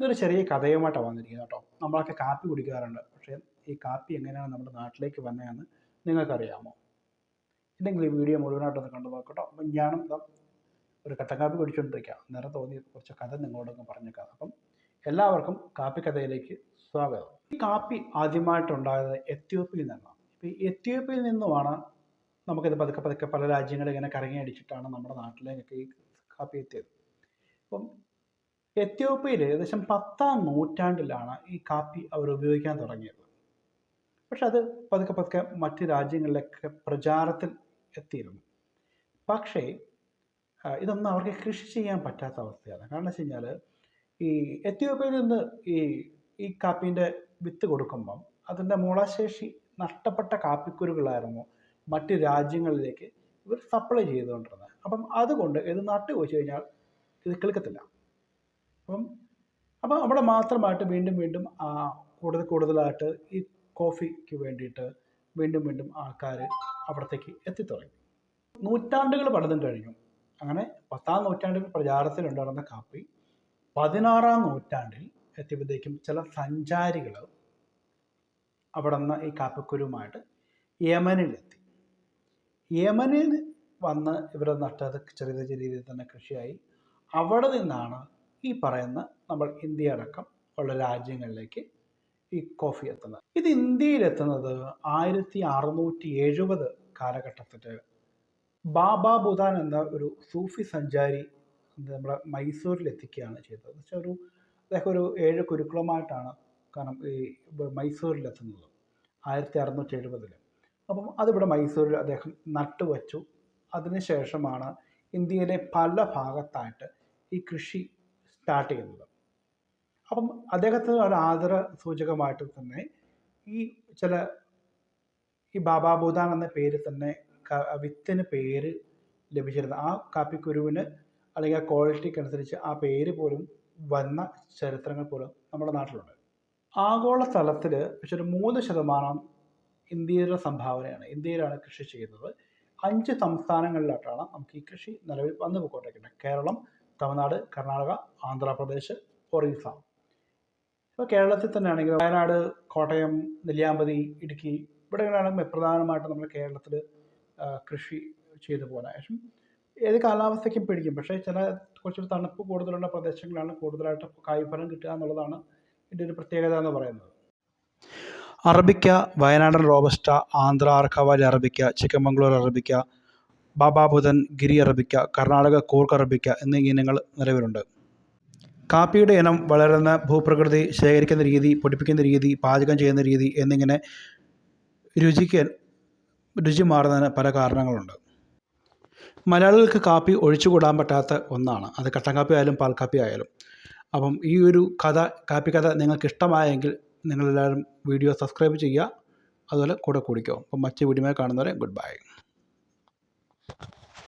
ഇതൊരു ചെറിയ കഥയുമായിട്ടാണ് വന്നിരിക്കുന്നത് കേട്ടോ. നമ്മളൊക്കെ കാപ്പി കുടിക്കാറുണ്ട്. പക്ഷേ ഈ കാപ്പി എങ്ങനെയാണ് നമ്മുടെ നാട്ടിലേക്ക് വന്നതെന്ന് നിങ്ങൾക്കറിയാമോ? ഇല്ലെങ്കിൽ ഈ വീഡിയോ മുഴുവനായിട്ടൊന്ന് കണ്ടു നോക്കട്ടോ. അപ്പം ഞാനും ഒരു കട്ടൻ കാപ്പി കുടിച്ചുകൊണ്ടിരിക്കുക നേരെ തോന്നി കുറച്ച് കഥ നിങ്ങളോടൊക്കെ പറഞ്ഞേക്കാം. അപ്പം എല്ലാവർക്കും കാപ്പി കഥയിലേക്ക് സ്വാഗതം. ഈ കാപ്പി ആദ്യമായിട്ടുണ്ടായത് എത്യോപ്യയിൽ നിന്നാണ്. ഈ എത്യോപ്യയിൽ നിന്നുമാണ് നമുക്കിത് പതുക്കെ പതുക്കെ പല രാജ്യങ്ങളിൽ ഇങ്ങനെ കറങ്ങി അടിച്ചിട്ടാണ് നമ്മുടെ നാട്ടിലേക്കൊക്കെ ഈ കാപ്പി എത്തിയത്. അപ്പം എത്യോപ്യയിൽ ഏകദേശം പത്താം നൂറ്റാണ്ടിലാണ് ഈ കാപ്പി അവർ ഉപയോഗിക്കാൻ തുടങ്ങിയത്. പക്ഷെ അത് പതുക്കെ പതുക്കെ മറ്റ് രാജ്യങ്ങളിലൊക്കെ പ്രചാരത്തിൽ എത്തിയിരുന്നു. പക്ഷേ ഇതൊന്നും അവർക്ക് കൃഷി ചെയ്യാൻ പറ്റാത്ത അവസ്ഥയാണ്. കാരണം വെച്ച് ഈ എത്യോപ്യയിൽ നിന്ന് ഈ ഈ കാപ്പീന്റെ വിത്ത് കൊടുക്കുമ്പം അതിന്റെ മുളശേഷി നഷ്ടപ്പെട്ട കാപ്പിക്കുരുകളായിരുന്നു മറ്റ് രാജ്യങ്ങളിലേക്ക് ഇവർ സപ്ലൈ ചെയ്തുകൊണ്ടിരുന്നത്. അപ്പം അതുകൊണ്ട് ഇത് നട്ടു വെച്ച് കഴിഞ്ഞാൽ ഇത് കിളുക്കത്തില്ല. അപ്പം അപ്പം അവിടെ മാത്രമായിട്ട് വീണ്ടും വീണ്ടും ആ കൂടുതൽ കൂടുതലായിട്ട് ഈ കോഫിക്ക് വേണ്ടിയിട്ട് വീണ്ടും വീണ്ടും ആൾക്കാർ അവിടത്തേക്ക് എത്തിത്തുടങ്ങി. നൂറ്റാണ്ടുകൾ പലതും കഴിഞ്ഞു. അങ്ങനെ പത്താം നൂറ്റാണ്ടിൽ പ്രചാരത്തിലുണ്ടായിരുന്ന കാപ്പി. പതിനാറാം നൂറ്റാണ്ടിൽ എത്തിയപ്പോഴത്തേക്കും ചില സഞ്ചാരികൾ അവിടെ നിന്ന് ഈ കാപ്പിക്കുരുമായിട്ട് യമനിലെത്തി. യമനിൽ വന്ന് ഇവർ നട്ടത് ചെറിയ ചെറിയ രീതിയിൽ തന്നെ കൃഷിയായി. അവിടെ നിന്നാണ് ഈ പറയുന്ന നമ്മൾ ഇന്ത്യ അടക്കം ഉള്ള രാജ്യങ്ങളിലേക്ക് ഈ കോഫി എത്തുന്നത്. ഇത് ഇന്ത്യയിലെത്തുന്നത് ആയിരത്തി അറുന്നൂറ്റി എഴുപത് കാലഘട്ടത്തിൽ ബാബ ബുദാൻ എന്ന ഒരു സൂഫി സഞ്ചാരി നമ്മുടെ മൈസൂരിൽ എത്തിക്കുകയാണ് ചെയ്തത്. എന്ന് വെച്ചാൽ ഒരു അദ്ദേഹം ഒരു ഏഴ് കുരുക്കളുമായിട്ടാണ് കാരണം ഈ മൈസൂരിലെത്തുന്നത് ആയിരത്തി അറുന്നൂറ്റി എഴുപതിൽ അപ്പം അതിവിടെ മൈസൂരിൽ അദ്ദേഹം നട്ടുവച്ചു. അതിനുശേഷമാണ് ഇന്ത്യയിലെ പല ഭാഗത്തായിട്ട് ഈ കൃഷി സ്റ്റാർട്ട് ചെയ്യുന്നത്. അപ്പം അദ്ദേഹത്തിന് ഒരു ആദര സൂചകമായിട്ട് തന്നെ ഈ ചില ഈ ബാബാ ഭൂതാൻ എന്ന പേര് തന്നെ വിത്തിന് പേര് ലഭിച്ചിരുന്നത് ആ കാപ്പിക്കുരുവിന് അല്ലെങ്കിൽ ആ ക്വാളിറ്റിക്ക് അനുസരിച്ച് ആ പേര് പോലും വന്ന ചരിത്രങ്ങൾ പോലും നമ്മുടെ നാട്ടിലുണ്ട്. ആഗോള തലത്തിൽ പക്ഷെ ഒരു മൂന്ന് ശതമാനം ഇന്ത്യയുടെ സംഭാവനയാണ്. ഇന്ത്യയിലാണ് കൃഷി ചെയ്യുന്നത്. അഞ്ച് സംസ്ഥാനങ്ങളിലായിട്ടാണ് നമുക്ക് ഈ കൃഷി നിലവിൽ വന്നു പോയിക്കൊണ്ടിരിക്കുന്നത്. കേരളം തമിഴ്നാട് കർണാടക ആന്ധ്രാപ്രദേശ് ഒറീസ. ഇപ്പോൾ കേരളത്തിൽ തന്നെയാണെങ്കിൽ വയനാട് കോട്ടയം നെല്ലിയാമ്പതി ഇടുക്കി ഇവിടെയാണ് പ്രധാനമായിട്ടും നമ്മൾ കേരളത്തിൽ കൃഷി ചെയ്തു പോകുന്നത് ശേഷം ഏത് കാലാവസ്ഥയ്ക്കും പിടിക്കും. പക്ഷേ ചില കുറച്ചൊരു തണുപ്പ് കൂടുതലുള്ള പ്രദേശങ്ങളാണ് കൂടുതലായിട്ട് കായ്ഫലം കിട്ടുക എന്നുള്ളതാണ് ഇതിന്റെ ഒരു പ്രത്യേകത എന്ന് പറയുന്നത്. അറബിക്ക വയനാടൻ robusta Andhra അർക്കവാലി arabica Chikmagalur arabica Bababudan Giri arabica Karnataka Coorg arabica എന്നീ ഇനങ്ങൾ നിലവിലുണ്ട് കാപ്പിയുടെ ഇനം വളരുന്ന ഭൂപ്രകൃതി ശേഖരിക്കുന്ന രീതി പൊടിപ്പിക്കുന്ന രീതി പാചകം ചെയ്യുന്ന രീതി എന്നിങ്ങനെ രുചിക്ക് രുചി മാറുന്നതിന് പല കാരണങ്ങളുണ്ട്. മലയാളികൾക്ക് കാപ്പി ഒഴിച്ചുകൂടാൻ പറ്റാത്ത ഒന്നാണ്. അത് കട്ടൻ കാപ്പി ആയാലും പാൽ കാപ്പി ആയാലും. അപ്പം ഈ ഒരു കഥ കാപ്പി കഥ നിങ്ങൾക്ക് ഇഷ്ടമായെങ്കിൽ നിങ്ങളെല്ലാവരും വീഡിയോ സബ്സ്ക്രൈബ് ചെയ്യുക. അതുപോലെ കൂടെ കുടിക്കുക അപ്പം മറ്റു വീഡിയോ കാണുന്നവരെ ഗുഡ് ബൈ.